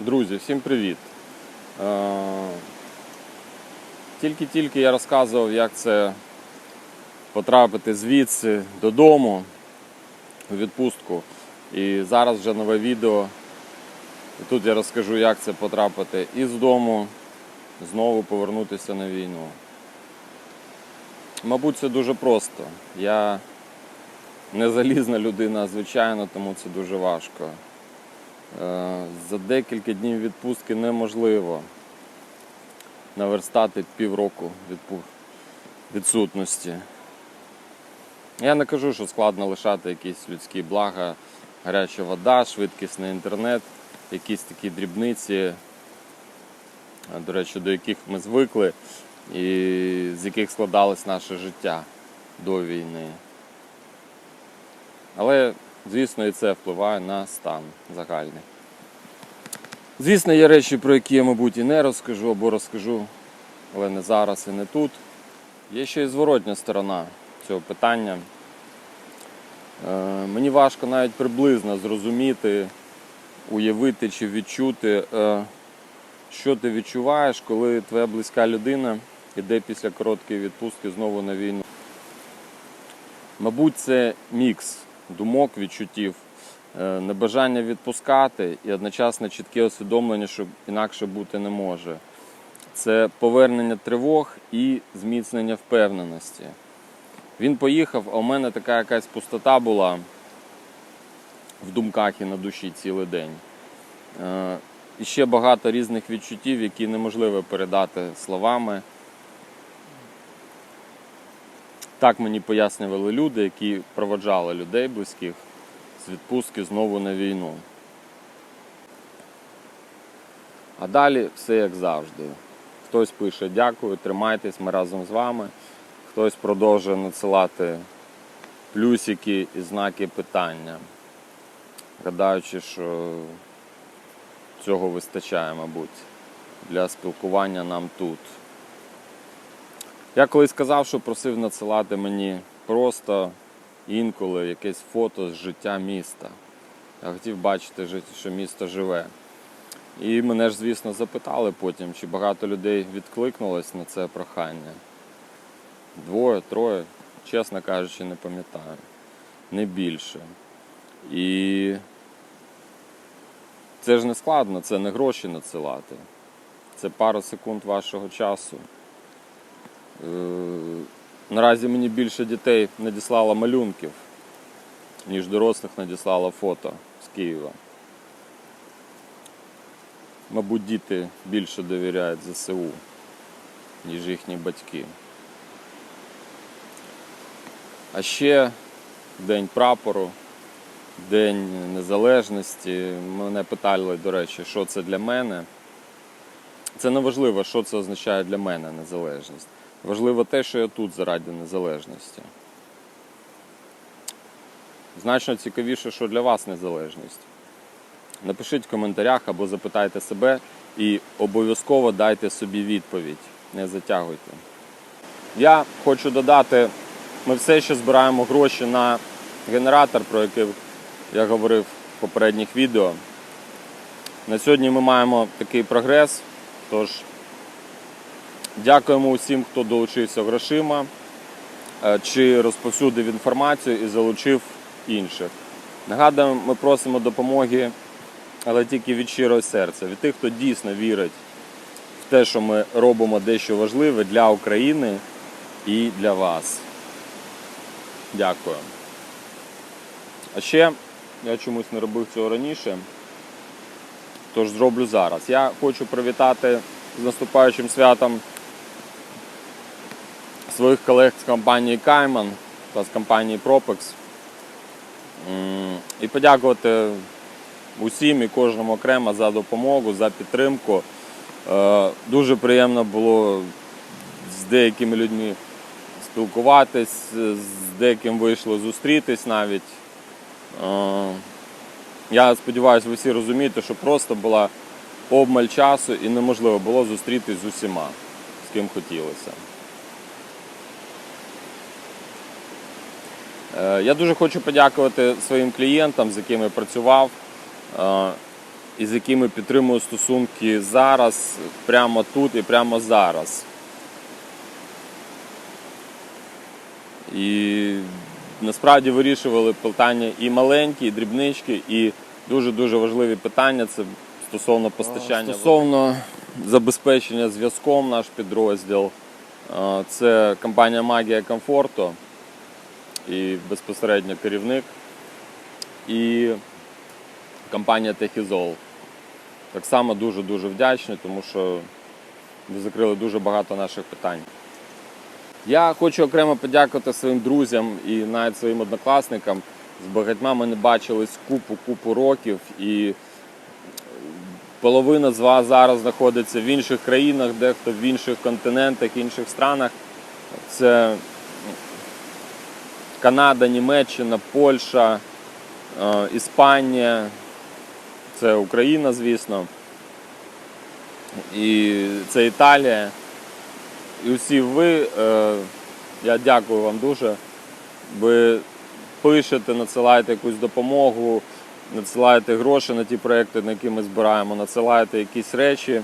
Друзі, всім привіт! Е, Тільки-тільки я розказував, як це потрапити звідси додому у відпустку. І зараз вже нове відео. І тут я розкажу, як це потрапити із дому, знову повернутися на війну. Мабуть, це дуже просто. Я не залізна людина, звичайно, тому це дуже важко. Е, За декілька днів відпустки неможливо наверстати півроку відсутності. Я не кажу, що складно лишати якісь людські блага, гаряча вода, швидкісний інтернет, якісь такі дрібниці, е, до речі, до яких ми звикли і з яких складалось наше життя до війни. Але, звісно, і це впливає на стан загальний. Звісно, є речі, про які я, мабуть, і не розкажу або розкажу, але не зараз і не тут. Є ще й зворотня сторона цього питання. Е, Мені важко навіть приблизно зрозуміти, уявити чи відчути, е, що ти відчуваєш, коли твоя близька людина йде після короткої відпустки знову на війну. Мабуть, це мікс думок, відчуттів, е, небажання відпускати і одночасно чітке усвідомлення, що інакше бути не може. Це повернення тривог і зміцнення впевненості. Він поїхав, а у мене така якась пустота була в думках і на душі цілий день. Е, І ще багато різних відчуттів, які неможливо передати словами. Так мені пояснювали люди, які проводжали людей близьких з відпустки знову на війну. А далі все як завжди. Хтось пише дякую, тримайтесь, ми разом з вами. Хтось продовжує надсилати плюсики і знаки питання, гадаючи, що цього вистачає, мабуть, для спілкування нам тут. Я колись сказав, що просив надсилати мені просто інколи якесь фото з життя міста. Я хотів бачити, що місто живе. І мене ж, звісно, запитали потім, чи багато людей відкликнулось на це прохання. Двоє, троє, чесно кажучи, не пам'ятаю. Не більше. І це ж не складно, це не гроші надсилати. Це пара секунд вашого часу. Е, Наразі мені більше дітей надіслало малюнків, ніж дорослих надіслало фото з Києва. Мабуть, діти більше довіряють ЗСУ, ніж їхні батьки. А ще День прапору, День Незалежності. Мене питали, до речі, що це для мене. Це не важливо, що це означає для мене незалежність. Важливо те, що я тут заради незалежності. Значно цікавіше, що для вас незалежність. Напишіть в коментарях або запитайте себе і обов'язково дайте собі відповідь. Не затягуйте. Я хочу додати, ми все ще збираємо гроші на генератор, про який я говорив в попередніх відео. На сьогодні ми маємо такий прогрес. Тож дякуємо усім, хто долучився грошима е, чи розповсюдив інформацію і залучив інших. Нагадуємо, ми просимо допомоги, але тільки від щирого серця, від тих, хто дійсно вірить в те, що ми робимо дещо важливе для України і для вас. Дякую. А ще я чомусь не робив цього раніше. Тож зроблю зараз. Я хочу привітати з наступаючим святом своїх колег з компанії Кайман та з компанії Propex. І подякувати усім і кожному окремо за допомогу, за підтримку. Е, Дуже приємно було з деякими людьми спілкуватись, з деяким вийшло зустрітись навіть. Е, я сподіваюся, ви всі розумієте, що просто була обмаль часу і неможливо було зустрітись з усіма, з ким хотілося. Я дуже хочу подякувати своїм клієнтам, з якими працював. Е, і з якими підтримую стосунки зараз, прямо тут і прямо зараз. І насправді вирішували питання і маленькі, і дрібнички, і дуже-дуже важливі питання це стосовно постачання. Стосовно забезпечення зв'язком наш підрозділ. е, Це компанія Магія комфорту і безпосередньо керівник. І компанія Техізол. Так само дуже-дуже вдячний, тому що ви закрили дуже багато наших питань. Я хочу окремо подякувати своїм друзям і навіть своїм однокласникам. З багатьма ми не бачились купу-купу років, і половина з вас зараз знаходиться в інших країнах, дехто в інших континентах, інших странах. Це Канада, Німеччина, Польща, е, Іспанія, це Україна, звісно. І це Італія. І усі ви, е, я дякую вам дуже. Ви пишете, надсилаєте якусь допомогу, надсилаєте гроші на ті проекти, на які ми збираємо, надсилаєте якісь речі,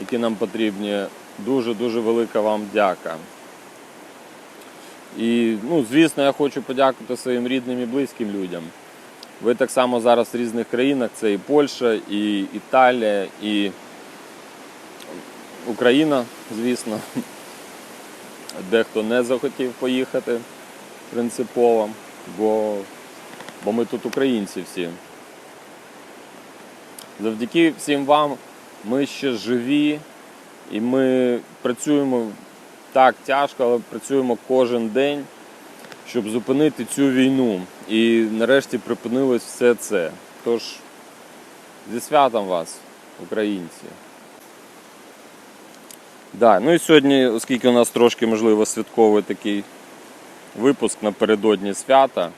які нам потрібні. Дуже-дуже велика вам дяка. І, ну, звісно, я хочу подякувати своїм рідним і близьким людям. Ви так само зараз в різних країнах, це і Польща, і Італія, і Україна, звісно. Дехто не захотів поїхати принципово, бо, бо ми тут українці всі. Завдяки всім вам ми ще живі і ми працюємо так тяжко, але працюємо кожен день, щоб зупинити цю війну. І нарешті припинилось все це. Тож зі святом вас, українці. Да, ну і сьогодні, оскільки у нас трошки можливо святковий такий випуск напередодні свята.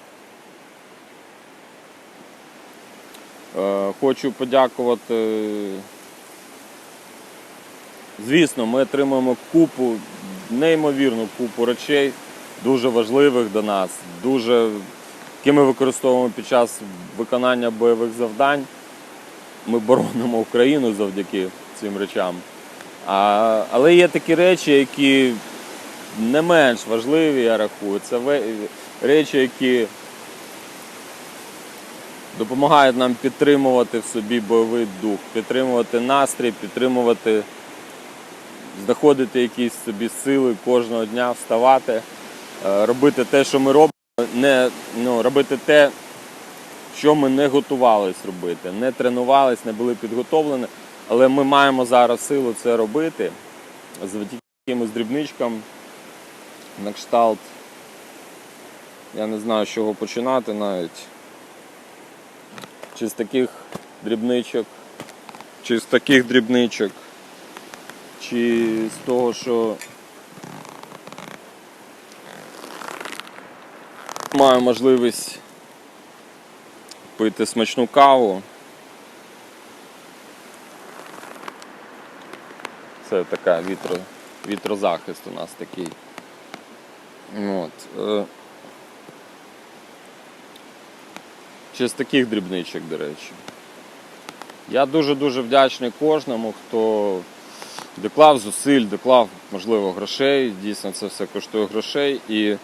Е, Хочу подякувати. Звісно, ми отримуємо купу, неймовірну купу речей, дуже важливих до нас, дуже, які ми використовуємо під час виконання бойових завдань. Ми боронимо Україну завдяки цим речам. А, але є такі речі, які не менш важливі, я рахую. Це речі, які допомагають нам підтримувати в собі бойовий дух, підтримувати настрій, підтримувати, знаходити якісь собі сили кожного дня, вставати, е, робити те, що ми робимо, не, ну, робити те, що ми не готувались робити, не тренувались, не були підготовлені. Але ми маємо зараз силу це робити завдяки якимось дрібничкам на кшталт. Я не знаю, з чого починати навіть. Чи з таких дрібничок, чи з таких дрібничок, чи з того, що маю можливість пити смачну каву. Це така вітро, вітрозахист у нас такий. От. е. Чи з таких дрібничок, до речі. Я дуже-дуже вдячний кожному, хто доклав зусиль, доклав, можливо, грошей. Дійсно, це все коштує грошей і.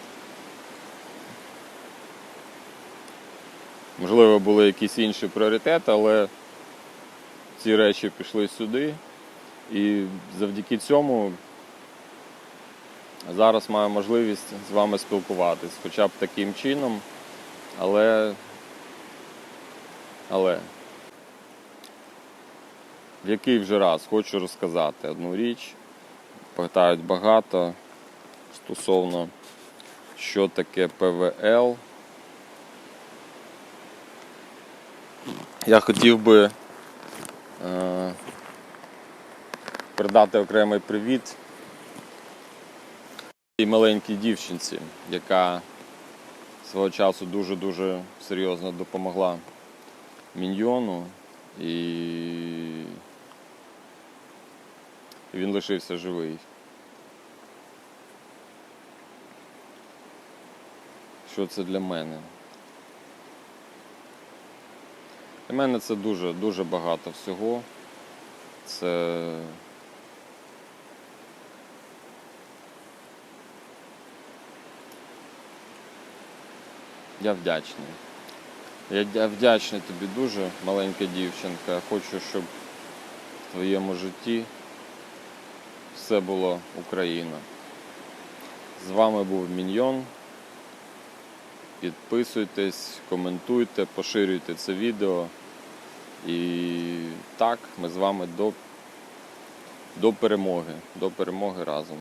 Можливо, були якісь інші пріоритети, але ці речі пішли сюди. І завдяки цьому зараз маю можливість з вами спілкуватись, хоча б таким чином, але. Але в який вже раз хочу розказати одну річ. Питають багато стосовно, що таке ПВЛ. Я хотів би е, передати окремий привіт і маленькій дівчинці, яка свого часу дуже-дуже серйозно допомогла міньйону і він лишився живий. Що це для мене? Для мене це дуже, дуже багато всього. Це. Я вдячний. Я дя- вдячний тобі дуже, маленька дівчинка. Хочу, щоб в твоєму житті все було Україна. З вами був Міньйон. Підписуйтесь, коментуйте, поширюйте це відео. І так, ми з вами до, до перемоги. До перемоги разом.